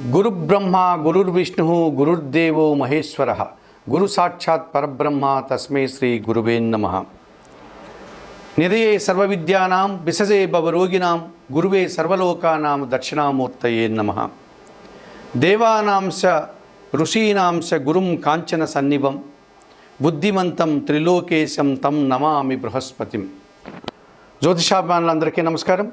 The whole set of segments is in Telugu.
గురుబ్రహ్మ గురుర్విష్ణు గురుర్దేవో మహేశ్వర. గురు సాక్షాత్ పరబ్రహ్మ తస్మై శ్రీ గురువే నమ. నిరయే సర్వవిద్యానాం విసజే భవరోగిణాం గురువే సర్వలోకానాం దక్షిణామూర్తయే నమ. దేవానాంశ ఋషీనాంశ గురుం కాంచన సన్నిభం. బుద్ధిమంతం త్రిలోకేశం తం నమామి బృహస్పతిం. జ్యోతిషాభిమానులందరికీ నమస్కారం.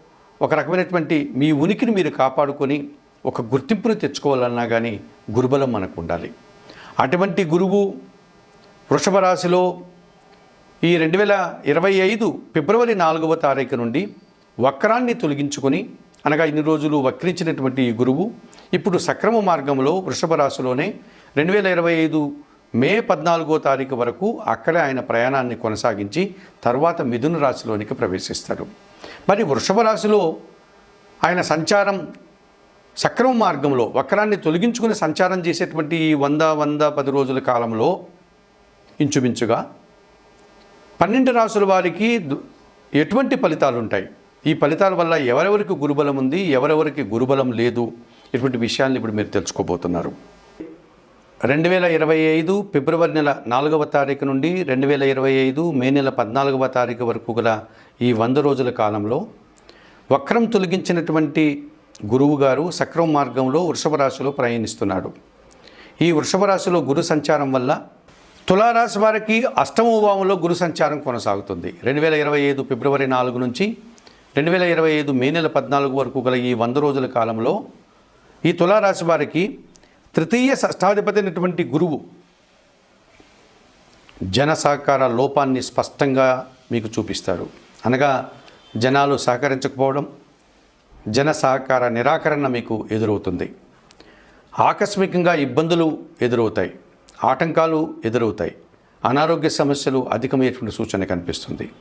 ఒక రకమైనటువంటి మీ ఉనికిని మీరు కాపాడుకొని ఒక గుర్తింపును తెచ్చుకోవాలన్నా కానీ గురుబలం మనకు ఉండాలి. అటువంటి గురువు వృషభ రాశిలో ఈ రెండు వేల ఇరవై ఐదు ఫిబ్రవరి నాలుగవ తారీఖు నుండి వక్రాన్ని తొలగించుకొని అనగా ఇన్ని రోజులు వక్రించినటువంటి ఈ గురువు ఇప్పుడు సక్రమ మార్గంలో వృషభ రాశిలోనే రెండు వేల ఇరవై ఐదు మే పద్నాలుగో తారీఖు వరకు అక్కడే ఆయన ప్రయాణాన్ని కొనసాగించి తర్వాత మిథున రాశిలోనికి ప్రవేశిస్తారు మరి వృషభ రాశిలో ఆయన సంచారం సక్రమ మార్గంలో వక్రాన్ని తొలగించుకుని సంచారం చేసేటువంటి ఈ వంద వంద పది రోజుల కాలంలో ఇంచుమించుగా పన్నెండు రాసుల వారికి దు- ఎటువంటి ఫలితాలు ఉంటాయి? ఈ ఫలితాల వల్ల ఎవరెవరికి గురుబలం ఉంది ఎవరెవరికి గురుబలం లేదు ఇటువంటి విషయాన్ని ఇప్పుడు మీరు తెలుసుకోబోతున్నారు. రెండు వేల ఇరవై ఐదు ఫిబ్రవరి నెల నాలుగవ తారీఖు నుండి రెండు వేల ఇరవై ఐదు మే నెల పద్నాలుగవ తారీఖు వరకు గల ఈ వంద రోజుల కాలంలో వక్రం తొలగించినటువంటి గురువు గారు సక్రమ మార్గంలో వృషభ రాశిలో ప్రయాణిస్తున్నాడు. ఈ వృషభ రాశిలో గురు సంచారం వల్ల తులారాశి వారికి అష్టమ భావంలో గురు సంచారం కొనసాగుతుంది. రెండు వేల ఇరవై ఐదు ఫిబ్రవరి నాలుగు నుంచి రెండు వేల ఇరవై ఐదు మే నెల పద్నాలుగు వరకు గల ఈ వంద రోజుల కాలంలో ఈ తులారాశి వారికి తృతీయ షష్టాధిపతి అయినటువంటి గురువు జన సహకార లోపాన్ని స్పష్టంగా మీకు చూపిస్తాడు. అనగా జనాలు సహకరించకపోవడం జన సహకార నిరాకరణ మీకు ఎదురవుతుంది. ఆకస్మికంగా ఇబ్బందులు ఎదురవుతాయి ఆటంకాలు ఎదురవుతాయి అనారోగ్య సమస్యలు అధికమయ్యేటువంటి సూచన కనిపిస్తుంది.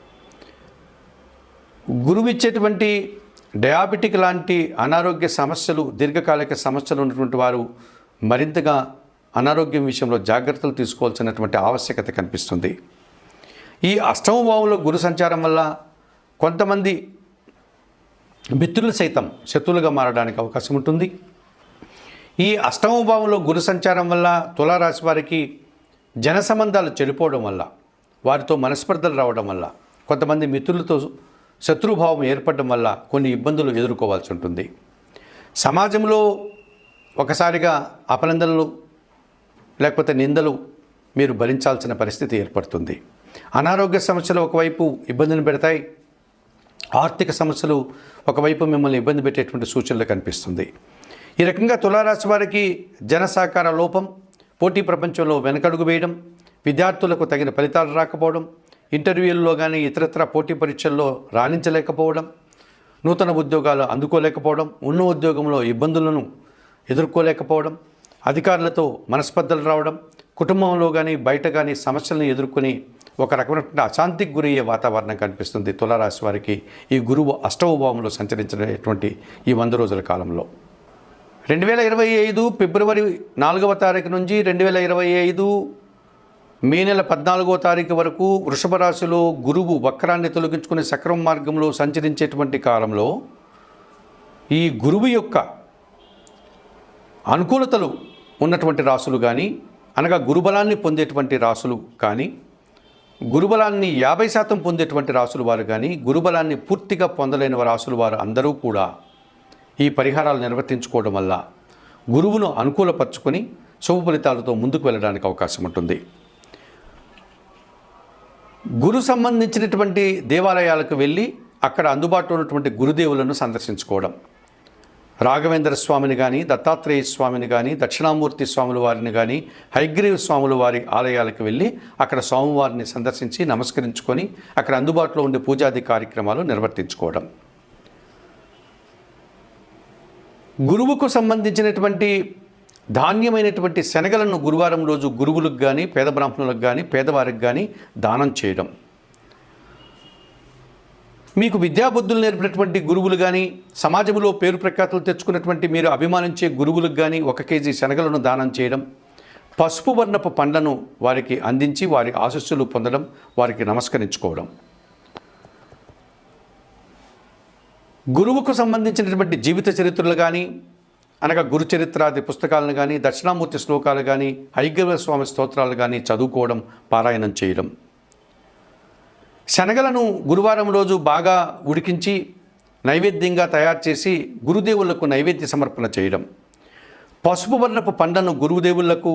గురువు ఇచ్చేటువంటి డయాబెటిక్ లాంటి అనారోగ్య సమస్యలు దీర్ఘకాలిక సమస్యలు ఉన్నటువంటి వారు మరింతగా అనారోగ్యం విషయంలో జాగ్రత్తలు తీసుకోవాల్సినటువంటి ఆవశ్యకత కనిపిస్తుంది. ఈ అష్టమ భావంలో గురు సంచారం వల్ల కొంతమంది మిత్రులు సైతం శత్రువులుగా మారడానికి అవకాశం ఉంటుంది. ఈ అష్టమ భావంలో గురు సంచారం వల్ల తులారాశి వారికి జన సంబంధాలు చెడిపోవడం వల్ల వారితో మనస్పర్ధలు రావడం వల్ల కొంతమంది మిత్రులతో శత్రుభావం ఏర్పడడం వల్ల కొన్ని ఇబ్బందులు ఎదుర్కోవాల్సి ఉంటుంది. సమాజంలో ఒకసారిగా అపనందనలు లేకపోతే నిందలు మీరు భరించాల్సిన పరిస్థితి ఏర్పడుతుంది. అనారోగ్య సమస్యలు ఒకవైపు ఇబ్బందిని పెడతాయి. ఆర్థిక సమస్యలు ఒకవైపు మిమ్మల్ని ఇబ్బంది పెట్టేటువంటి సూచనలు కనిపిస్తుంది. ఈ రకంగా తులారాశి వారికి జనసహకార లోపం పోటీ ప్రపంచంలో వెనకడుగు వేయడం విద్యార్థులకు తగిన ఫలితాలు రాకపోవడం ఇంటర్వ్యూల్లో కానీ ఇతరత్ర పోటీ పరీక్షల్లో రాణించలేకపోవడం నూతన ఉద్యోగాలు అందుకోలేకపోవడం ఉన్న ఉద్యోగంలో ఇబ్బందులను ఎదుర్కోలేకపోవడం అధికారులతో మనస్పర్ధలు రావడం కుటుంబంలో కానీ బయట కానీ సమస్యలను ఎదుర్కొని ఒక రకమైనటువంటి అశాంతికి గురయ్యే వాతావరణం కనిపిస్తుంది తులారాశి వారికి ఈ గురువు అష్టవ భావంలో సంచరించినటువంటి ఈ వంద రోజుల కాలంలో. రెండు వేల ఇరవై ఐదు ఫిబ్రవరి నాలుగవ తారీఖు నుంచి రెండు వేల ఇరవై ఐదు మే నెల పద్నాలుగో తారీఖు వరకు వృషభ రాశిలో గురువు వక్రాన్ని తొలగించుకునే సక్రమ మార్గంలో సంచరించేటువంటి కాలంలో ఈ గురువు యొక్క అనుకూలతలు ఉన్నటువంటి రాసులు కానీ అనగా గురుబలాన్ని పొందేటువంటి రాసులు కానీ గురుబలాన్ని యాభై శాతం పొందేటువంటి రాసులు వారు కానీ గురుబలాన్ని పూర్తిగా పొందలేని రాసులు వారు అందరూ కూడా ఈ పరిహారాలు నిర్వర్తించుకోవడం వల్ల గురువును అనుకూలపరుచుకొని శుభ ఫలితాలతో ముందుకు వెళ్ళడానికి అవకాశం ఉంటుంది. గురు సంబంధించినటువంటి దేవాలయాలకు వెళ్ళి అక్కడ అందుబాటులో ఉన్నటువంటి గురుదేవులను సందర్శించుకోవడం. రాఘవేంద్ర స్వామిని కానీ దత్తాత్రేయ స్వామిని కానీ దక్షిణామూర్తి స్వాముల వారిని కానీ హైగ్రీవ స్వాముల వారి ఆలయాలకు వెళ్ళి అక్కడ స్వామివారిని సందర్శించి నమస్కరించుకొని అక్కడ అందుబాటులో ఉండే పూజాది కార్యక్రమాలు నిర్వర్తించుకోవడం. గురువుకు సంబంధించినటువంటి ధాన్యమైనటువంటి శనగలను గురువారం రోజు గురువులకు కానీ పేద బ్రాహ్మణులకు కానీ పేదవారికి కానీ దానం చేయడం. మీకు విద్యాబుద్ధులు నేర్పినటువంటి గురువులు కానీ సమాజంలో పేరు ప్రఖ్యాతులు తెచ్చుకున్నటువంటి మీరు అభిమానించే గురువులకు కానీ ఒక కేజీ శనగలను దానం చేయడం పసుపు వర్ణపు పండ్లను వారికి అందించి వారి ఆశస్సులు పొందడం వారికి నమస్కరించుకోవడం. గురువుకు సంబంధించినటువంటి జీవిత చరిత్రలు కానీ అనగా గురు చరిత్రాది పుస్తకాలను కానీ దక్షిణామూర్తి శ్లోకాలు కానీ హైగ్రవ స్వామి స్తోత్రాలు కానీ చదువుకోవడం పారాయణం చేయడం. శనగలను గురువారం రోజు బాగా ఉడికించి నైవేద్యంగా తయారు చేసి గురుదేవులకు నైవేద్య సమర్పణ చేయడం. పసుపు వర్ణపు పండ్లను గురుదేవులకు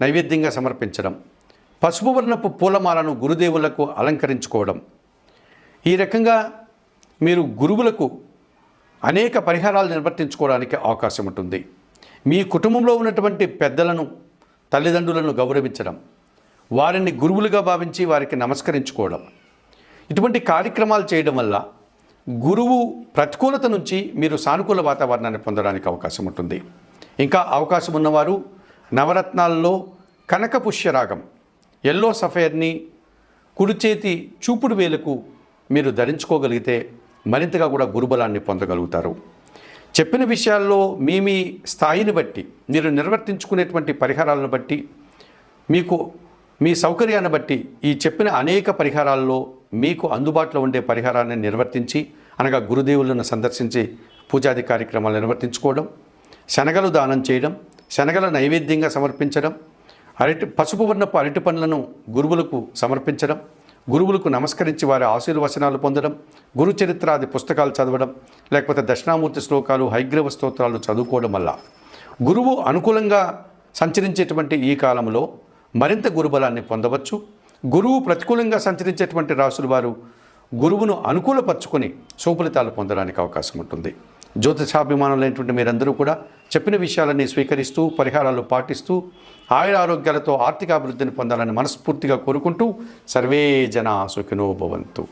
నైవేద్యంగా సమర్పించడం. పసుపు వర్ణపు పూలమాలను గురుదేవులకు అలంకరించుకోవడం. ఈ రకంగా మీరు గురువులకు అనేక పరిహారాలు నిర్వర్తించుకోవడానికి అవకాశం ఉంటుంది. మీ కుటుంబంలో ఉన్నటువంటి పెద్దలను తల్లిదండ్రులను గౌరవించడం. వారిని గురువులుగా భావించి వారికి నమస్కరించుకోవడం. ఇటువంటి కార్యక్రమాలు చేయడం వల్ల గురువు ప్రతికూలత నుంచి మీరు సానుకూల వాతావరణాన్ని పొందడానికి అవకాశం ఉంటుంది. ఇంకా అవకాశం ఉన్నవారు నవరత్నాల్లో కనక పుష్యరాగం ఎల్లో సఫైర్ని కుడి చేతి చూపుడు వేలకు మీరు ధరించుకోగలిగితే మరింతగా కూడా గురుబలాన్ని పొందగలుగుతారు. చెప్పిన విషయాల్లో మీ మీ స్థాయిని బట్టి మీరు నిర్వర్తించుకునేటువంటి పరిహారాలను బట్టి మీకు మీ సౌకర్యాన్ని బట్టి ఈ చెప్పిన అనేక పరిహారాల్లో మీకు అందుబాటులో ఉండే పరిహారాన్ని నిర్వర్తించి అనగా గురుదేవులను సందర్శించి పూజాది కార్యక్రమాలు నిర్వర్తించుకోవడం శనగలు దానం చేయడం శనగల నైవేద్యంగా సమర్పించడం అరటి పసుపు వర్ణపు అరటి పండ్లను గురువులకు సమర్పించడం గురువులకు నమస్కరించి వారి ఆశీర్వచనాలు పొందడం గురు చరిత్రాది పుస్తకాలు చదవడం లేకపోతే దక్షిణామూర్తి శ్లోకాలు హైగ్రీవ స్తోత్రాలు చదువుకోవడం వల్ల గురువు అనుకూలంగా సంచరించేటువంటి ఈ కాలంలో మరింత గురుబలాన్ని పొందవచ్చు. గురువు ప్రతికూలంగా సంచరించేటువంటి రాసులు వారు గురువును అనుకూలపరుచుకొని సుఫలితాలు పొందడానికి అవకాశం ఉంటుంది. జ్యోతిషాభిమానులైనటువంటి మీరందరూ కూడా చెప్పిన విషయాలన్నీ స్వీకరిస్తూ పరిహారాలు పాటిస్తూ ఆయుర ఆరోగ్యాలతో ఆర్థిక అభివృద్ధిని పొందాలని మనస్ఫూర్తిగా కోరుకుంటూ సర్వే జన సుఖినో భవంతు.